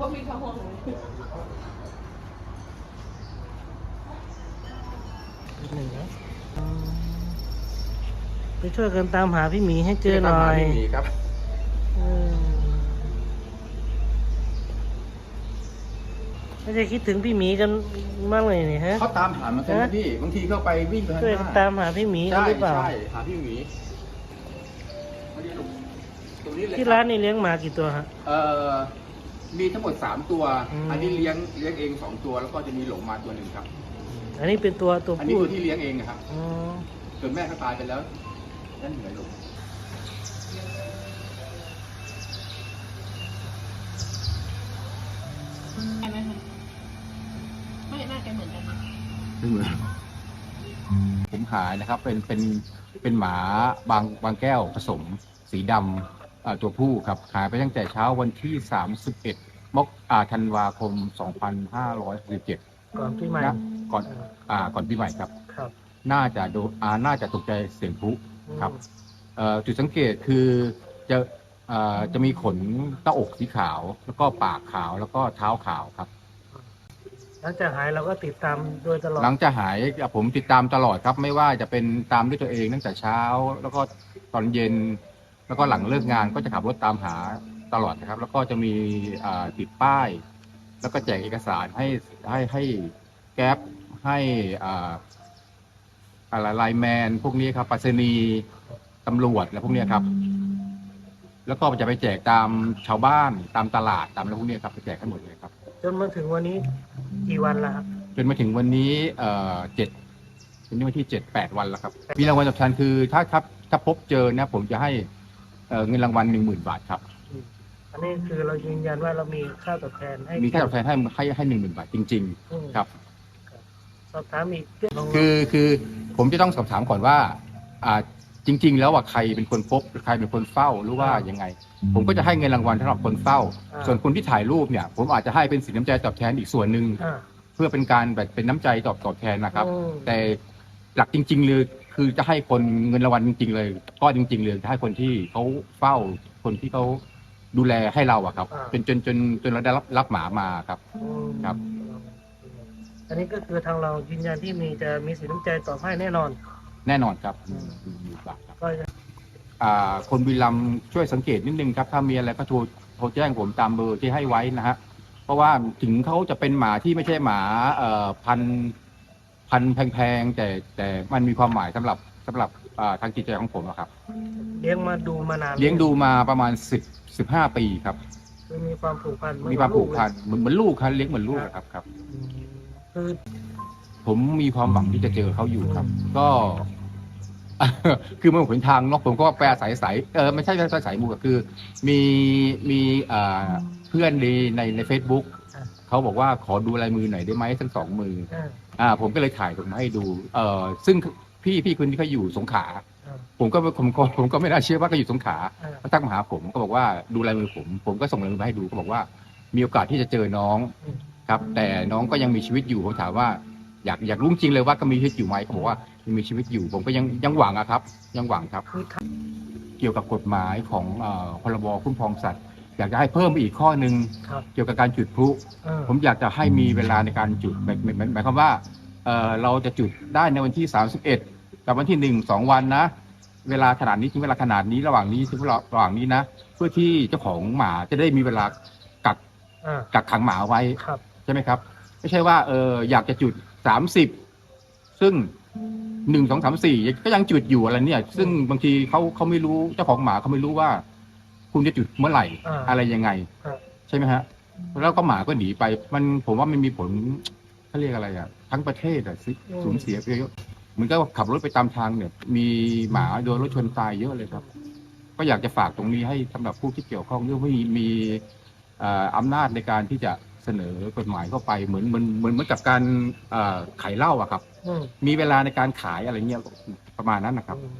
ว่ามีข้าวห่วงเลยนิดหนึ่งนะอืมไปช่วยกันตามหาพี่หมีให้เจอหน่อยไม่มีครับเออไม่ได้คิดถึงพี่หมีกันมากเลยนี่ฮะเขาตามหามาเป็นฮะพี่บางทีเข้าไปวิ่งไปข้างช่วยหกันน้าตามหาพี่หมีกันใช่หรือเปล่าใช่หาพี่หมีมาดิลูกตรงนี้เลยที่คร้าบนนี่เลี้ยงหมากี่ตัวฮะเอ่อ มีทั้งหมดสามตัว อืม อันนี้เลี้ยงเลี้ยงเองสองตัว แล้วก็จะมีหลงมาตัวหนึ่งครับ อันนี้เป็นตัวตัวอันนี้ผู้ตัวที่เลี้ยงเองนะครับ อ๋อส่วนแม่เขาตายไปแล้ว นั่นเหนื่อยลูกใช่ไหมคะไม่น่าจะเหมือนกันนะไม่เหมือนผมหายนะครับ เป็นเป็นเป็นหมาบางบางแก้วผสม สีดำอ่า ตัวผู้ครับหายไปตั้งแต่เช้าวันที่ 31 มกอ่าธันวาคม 2567ก่อนพี่ใหม่นะก่อนอ่าก่อนปีใหม่ครับ ครับน่าจะโดนอ่าน่าจะตกใจเสียงพลุครับเอ่อจุดสังเกตคือจะเอ่อจะมีขนหน้าอกสีขาว แล้วก็ปากขาวแล้วก็เท้าขาวครับ หลังจากหายเราก็ติดตามโดยตลอดหลังจากหายผมติดตามตลอดครับ ไม่ว่าจะเป็นตามด้วยตัวเองตั้งแต่เช้า แล้วก็ตอนเย็น แล้วก็หลังเลิกงานก็จะขับรถตามหาตลอดนะครับ แล้วก็จะมีอ่าติดป้าย แล้วก็แจกเอกสารให้ให้ให้แก๊ปให้อ่าอะไรไลน์แมนพวกนี้ครับไปรษณีย์ตำรวจและพวกเนี้ยครับ แล้วก็จะไปแจกตามชาวบ้านตามตลาดตามอะไรพวกเนี้ยครับไปแจกกันหมดเลยครับ จนมาถึงวันนี้กี่วันแล้วครับจนมาถึงวันนี้เอ่อเจ็ดวันนี้วันที่เจ็ดแปดวันแล้วครับมีรางวัลตอบแทนคือถ้าครับถ้าพบเจอนะผมจะให้ เอ่อเงินรางวัลหนึ่งหมื่นบาทครับอันนี้คือเรายืนยันว่าเรามีค่าตอบแทนให้มีค่าตอบแทนให้ให้ให้หนึ่งหมื่นบาทจริงอืมๆครับสอบถามอีกเรื่องลงคือคือผมจะต้องสอบถามก่อนว่าอ่าจริง ๆ แล้วว่าใครเป็นคนพบใครเป็นคนเฝ้าหรือว่ายังไง ผมก็จะให้เงินรางวัลสำหรับคนเฝ้า ส่วนคนที่ถ่ายรูปเนี่ย ผมอาจจะให้เป็นสินน้ำใจตอบแทนอีกส่วนหนึ่งอ่าเพื่อเป็นการแบบเป็นน้ำใจตอบตอบแทนนะครับอืมแต่หลักจริง ๆ เลย คือจะให้คนเงินรางวัลจริง ๆ เลยก็จริง ๆ เลยจะให้คนที่เขาเฝ้าคนที่เขาดูแลให้เราอะครับจนจนจนจนเราได้รับรับหมามาครับอืมครับ อันนี้ก็คือทางเรายืนยันที่มีจะมีสินน้ำใจตอบให้แน่นอน แน่นอนครับอืมมีบาทครับ ก็จะอ่าคนบุรีรัมย์ช่วยสังเกตนิดนึงครับ ถ้ามีอะไรก็โทรโทรแจ้งผมตามเบอร์ที่ให้ไว้นะฮะเพราะว่าถึงเขาจะเป็นหมาที่ไม่ใช่หมาเอ่อพันธุ์ พันธุ์แพงๆแต่แต่มันมีความหมายสำหรับสำหรับอ่าทางจิตใจของผมอะครับ เลี้ยงมาดูมานานเลี้ยงดูมาประมาณสิบสิบห้าปีครับ คือมีความผูกพันเหอนมีความผูกพันลูเหมือนเหมือนลูกครับเลี้ยงเหมือนลูกอะครับครับเลยอืมคือ ผมมีความหวังที่จะเจอเขาอยู่ครับ ก็ คือเมื่อผมทางเนอกผมก็แปลสายสายเออไม่ใช่แปลสายมูก็คือ มีมีอ่าเพื่อนในในในเฟซบุ๊กเขาบอกว่าขอดูลายมือหน่อยได้ไหมทั้งสองมืออ่า อ่าผมก็เลยถ่ายส่งมาให้ดู เอ่อซึ่งพี่พี่คนที่เขาอยู่สงขลาอ่าผมก็ผมก็ผมก็ไม่น่าเชื่อว่าเขาอยู่สงขลาอ่าเขาตั้งมาหาผมก็บอกว่าดูลายมือผม ผมก็ส่งลายมือมาให้ดูก็บอกว่า มีโอกาสที่จะเจอน้องอืมครับ แต่น้องก็ยังมีชีวิตอยู่ผมถามว่าอยากอยากรู้จริงเลยว่าก็มีชีวิตอยู่ไหมเขาบอกว่ายังมีชีวิตอยู่ ผมก็ยังยังหวังอะครับ ยังหวังครับคือทเกี่ยวกับกฎหมายของเอ่อพรบคุ้มครองสัตว์ อยากจะให้เพิ่มอีกข้อหนึ่งำครับเกี่ยวกับการจุดพลุเออผมอยากจะให้มีเวลาในการจุดหมายหมายหมายหมายความว่าเอ่อเราจะจุดได้ในวันที่ 31 กับวันที่หนึ่งสองวันนะ เวลาขนาดนี้ถึงเวลาขนาดนี้ระหว่างนี้ถึงระหว่างนี้นะ เพื่อที่เจ้าของหมาจะได้มีเวลากักอ่ากักขังหมาไว้ครับใช่ไหมครับ ไม่ใช่ว่าเอออยากจะจุด 30 ซึ่งหนึ่งสองสามสี่ก็ยังจุดอยู่อะไรเนี่ย ซึ่งบางทีเขาเขาไม่รู้เจ้าของหมาเขาไม่รู้ว่า คุณจะจุดเมื่อไหร่ อ่าอะไรยังไง ครับ ใช่ไหมฮะ แล้วก็หมาก็หนีไป มันผมว่ามันมีผลเขาเรียกอะไรอะ ทั้งประเทศอะสิสูญเสียไปเยอะเหมือนก็ขับรถไปตามทางเนี่ย มีหมาโดนรถชนตายเยอะเลยครับ ก็อยากจะฝากตรงนี้ให้สำหรับผู้ที่เกี่ยวข้องเรื่องว่ามีมีเอ่ออำนาจในการที่จะเสนอกฎหมายเข้าไปเหมือนเหมือนเหมือนเหมือนกับการเอ่อขายเหล้าอะครับ อืมมีเวลาในการขายอะไรเงี้ยประมาณนั้นนะครับ อืม